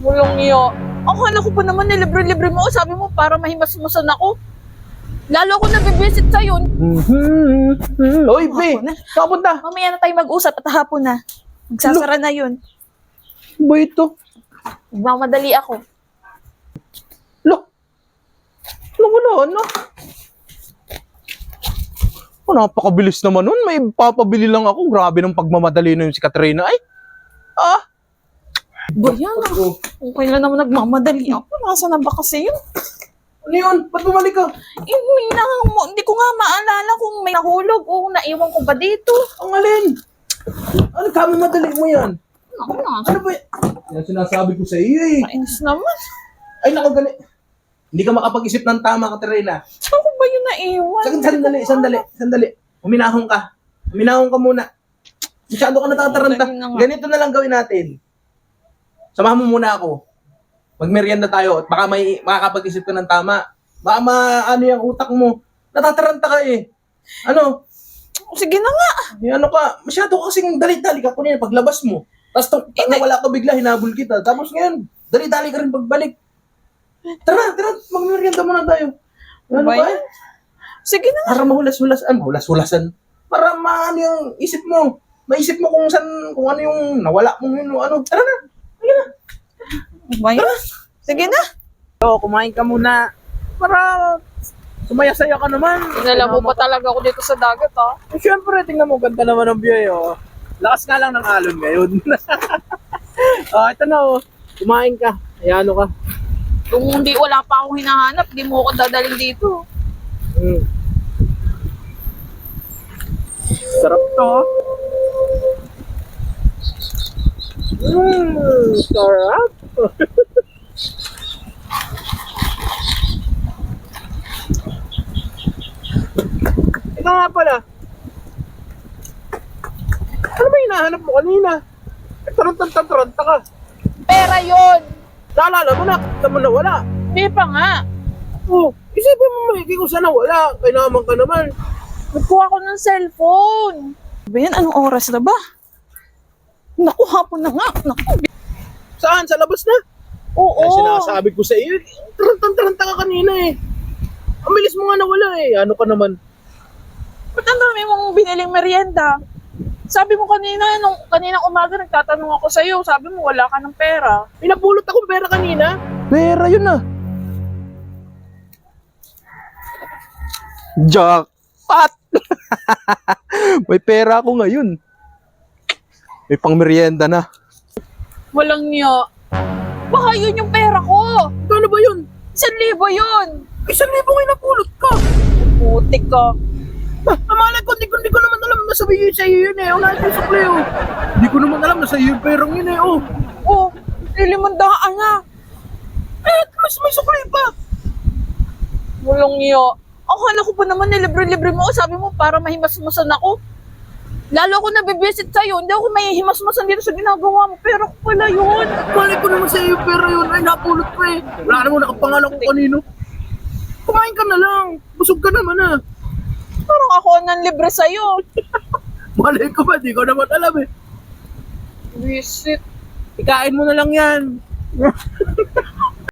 Walang niyo. Akala ko pa naman nilibre-libre mo. ako. Sabi mo para mahimas-masan ako. Lalo ako nabibisit sa'yo. Mhm. Oy, be, Ako saan punta? Mamaya na tayo mag-usap at hapon na. Magsasara na yun. Ba ito? Magmamadali ako. Lo. Ano wala, ano? Oh, napakabilis naman nun. May papabili lang ako. Grabe ng pagmamadali na yung si Katrina. Ay, ah. Ba yan ah. Okay lang naman nagmamadali ako. Nasaan na ba kasi yun? Ano yun? Ba't bumalik ka? Eh, may na, hindi ko nga maalala kung may nahulog o naiwan ko ba dito. Ang alin? Ano kami madali mo yan? Ako na. Ano ba y- Yan sinasabi ko sa iyo eh. Kainis naman. Ay, naku, gali. Hindi ka makapag-isip ng tama, Katrina. Saan ko ba yun naiwan? Sandali, sandali, sandali, sandali. Uminahon ka. Uminahon ka muna. Masyado ka natataranta. Ganito na lang gawin natin. Samahan mo muna ako. Magmerienda tayo at baka may makakapag-isip ka ng tama. Baka ma, ano yung utak mo. Natataranta ka eh. Ano? Sige na nga. Eh, ano ka? Masyado ka kasing dali-dali ka kunina paglabas mo. Tapos to, Eh, nawala ka bigla, hinabol kita. Tapos ngayon, dali-dali ka rin pagbalik. Tara, tara, magmerienda muna tayo. Ano Ba yan? Sige na nga. Para mahulas-hulas, ah, mahulas-hulasan. Para maano yung isip mo. Maisip mo kung saan, kung ano yung nawala mo yun, ano. Tara na. Ba yan? Sige na. So, kumain ka muna. Para sumaya-saya ka naman. Tinala mo pa talaga ako dito sa dagat ha. Eh, Siyempre, tingnan mo, ganda naman ang view, eh, oh. Lakas nga lang ng alon ngayon. oh, ito na, oh. Kumain ka. Ayan, ano ka. Kung hindi wala pa akong hinahanap, di mo ako dadaling dito. Mm. Sarap to. ah. Mmm, sarap. Ito nga pala. Ano ba hinahanap mo kanina? Eh, tarantang-taranta ka. Pera yon. Naalala mo na, kita mo na wala. Di pa nga. Oh, isipin mo maigi kung saan nawala. Kainaman ka naman. Nagkuha ko ng cellphone. Ba yan? Anong oras na ba? Naku, hapon na nga. Naku. Saan? Sa labas na? Oo. Eh, sinasabi ko sa iyo, tarantang-taranta ka kanina eh. Ang bilis mo nga nawala eh. Ano ka naman? Ba't ang dami mong biniling merienda? Sabi mo kanina, nung kanina umaga nagtatanong ako sa'yo, sabi mo wala ka ng pera. Pinapulot akong pera kanina. Pera yun ah. Jackpot! May pera ako ngayon. May pang merienda na. Walang niya. Baka yun yung pera ko. Ano ba yun? Isang libo yun. Isang libo ngayon napulot ka. Putik ka. Ah, amalay ko, hindi ko, hindi ko naman alam na sabi sa iyo yun eh. Wala yung sukli oh. Hindi ko naman alam na sa iyo yung perang yun eh oh. Oh, lilimandaan nga. Eh, mas may sukli pa. Walang niya. Akala ko pa naman nilibre-libre mo. Sabi mo para mahimas-masan ako. Lalo ako nabibisit sa'yo. Hindi ako may himas-masan dito sa ginagawa mo. Pero ko pala yun. Malay ko naman sa iyo yung pera yun. Ay, napulot ko eh. Wala naman nakapangalan ko kanino. Kumain ka na lang. Busog ka naman ah. Parang ako ang libre sa'yo. Malay ko ba? Di ko naman alam eh. Visit. Ikain mo na lang yan.